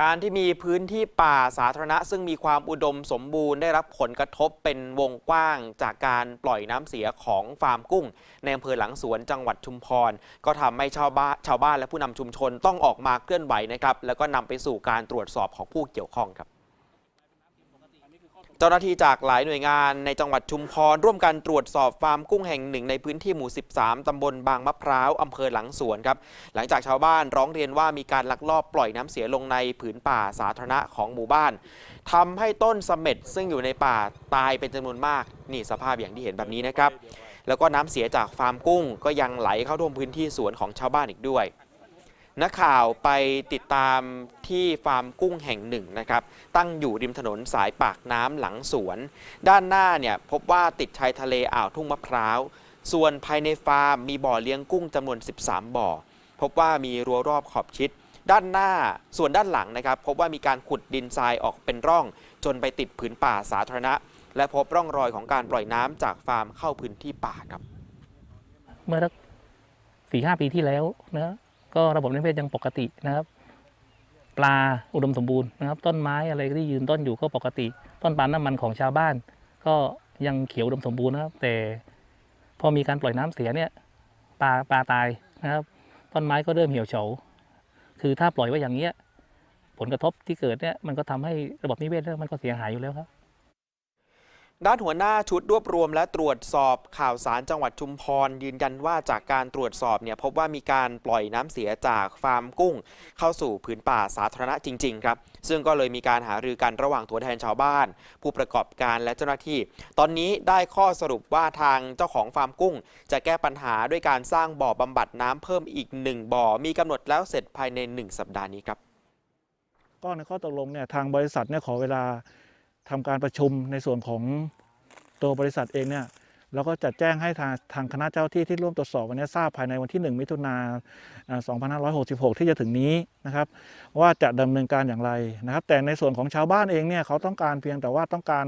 การที่มีพื้นที่ป่าสาธารณะ ซึ่งมีความอุดมสมบูรณ์ได้รับผลกระทบเป็นวงกว้างจากการปล่อยน้ำเสียของฟาร์มกุ้ง ในอำเภอหลังสวนจังหวัดชุมพร ก็ทำให้ชาวบ้านชาวบ้านและผู้นำชุมชนต้องออกมาเคลื่อนไหวนะครับแล้วก็นำไปสู่การตรวจสอบของผู้เกี่ยวข้องครับ เจ้าหน้าที่จากหลายหน่วยงานในจังหวัดชุมพรร่วมกันตรวจสอบฟาร์มกุ้งแห่งหนึ่งในพื้นที่หมู่ 13 ตำบลบางมะพร้าว อำเภอหลังสวนครับ หลังจากชาวบ้านร้องเรียนว่ามีการลักลอบปล่อยน้ำเสียลงในผืนป่าสาธารณะของหมู่บ้าน ทำให้ต้นเสม็ดซึ่งอยู่ในป่าตายเป็นจำนวนมาก นี่สภาพอย่างที่เห็นแบบนี้นะครับ แล้วก็น้ำเสียจากฟาร์มกุ้งก็ยังไหลเข้าท่วมพื้นที่สวนของชาวบ้านอีกด้วย นักข่าวไปติดตามที่ฟาร์มกุ้งแห่งหนึ่งนะครับ ตั้งอยู่ริมถนนสายปากน้ำหลังสวน ด้านหน้าเนี่ยพบว่าติดชายทะเลอ่าวทุ่งมะพร้าว ส่วนภายในฟาร์มมีบ่อเลี้ยงกุ้งจำนวน 13 บ่อ พบว่ามีรั้วรอบขอบชิด ด้านหน้าส่วนด้านหลังนะครับ พบว่ามีการขุดดินทรายออกเป็นร่อง จนไปติดผืนป่าสาธารณะ และพบร่องรอยของการปล่อยน้ำจากฟาร์มเข้าพื้นที่ป่าครับ เมื่อสี่ห้าปีที่แล้วนะ ก็ระบบนิเวศยังปกตินะครับ ปลาอุดมสมบูรณ์นะครับ ต้นไม้อะไรที่ยืนต้นอยู่ก็ปกติ ต้นปาล์มน้ำมันของชาวบ้าน ก็ยังเขียวอุดมสมบูรณ์นะครับ แต่พอมีการปล่อยน้ำเสียเนี่ยปลาปลาตายนะครับ ต้นไม้ก็เริ่มเหี่ยวเฉาคือถ้าปล่อยไว้อย่างเงี้ยผลกระทบที่เกิดเนี่ยมันก็ทำให้ระบบนิเวศมันก็เสียหายอยู่แล้วครับ ด้านหัวหน้าชุดรวบรวมและตรวจสอบข่าวสารจังหวัดชุมพร ยืนยันว่าจากการตรวจสอบเนี่ยพบว่ามีการปล่อยน้ำเสียจากฟาร์มกุ้ง เข้าสู่ผืนป่าสาธารณะจริง ๆ ครับ ซึ่งก็เลยมีการหารือกันระหว่างตัวแทนชาวบ้าน ผู้ประกอบการและเจ้าหน้าที่ ตอนนี้ได้ข้อสรุปว่าทางเจ้าของฟาร์มกุ้ง จะแก้ปัญหาด้วยการสร้างบ่อบำบัดน้ำเพิ่มอีกหนึ่งบ่อมีกำหนดแล้วเสร็จภายในหนึ่งสัปดาห์นี้ครับก็ในข้อตกลงเนี่ยทางบริษัทเนี่ยขอเวลา ทำการประชุมในส่วนของตัวบริษัทเองเนี่ยแล้วก็จัดแจ้งให้ทางทางคณะเจ้าที่ที่ร่วมตรวจสอบวันนี้ทราบภายในวันที่ 1 มิถุนาอ่า2566 ที่จะถึงนี้นะครับ ว่าจะดำเนินการอย่างไรนะครับ แต่ในส่วนของชาวบ้านเองเนี่ยเขาต้องการเพียงแต่ว่าต้องการ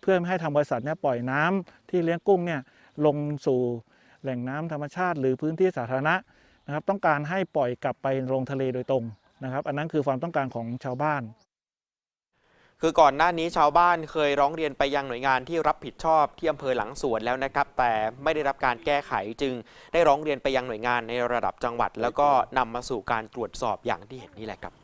เพื่อไม่ให้ทางบริษัทเนี่ยปล่อยน้ำที่เลี้ยงกุ้งเนี่ยลงสู่แหล่งน้ำธรรมชาติ หรือพื้นที่สาธารณะนะครับ ต้องการให้ปล่อยกลับไปลงทะเลโดยตรงนะครับ อันนั้นคือความต้องการของชาวบ้าน คือก่อนหน้านี้ชาวบ้านเคยร้องเรียนไปยังหน่วยงานที่รับผิดชอบที่อำเภอหลังสวนแล้วนะครับ แต่ไม่ได้รับการแก้ไขจึงได้ร้องเรียนไปยังหน่วยงานในระดับจังหวัด แล้วก็นำมาสู่การตรวจสอบอย่างที่เห็นนี่แหละครับ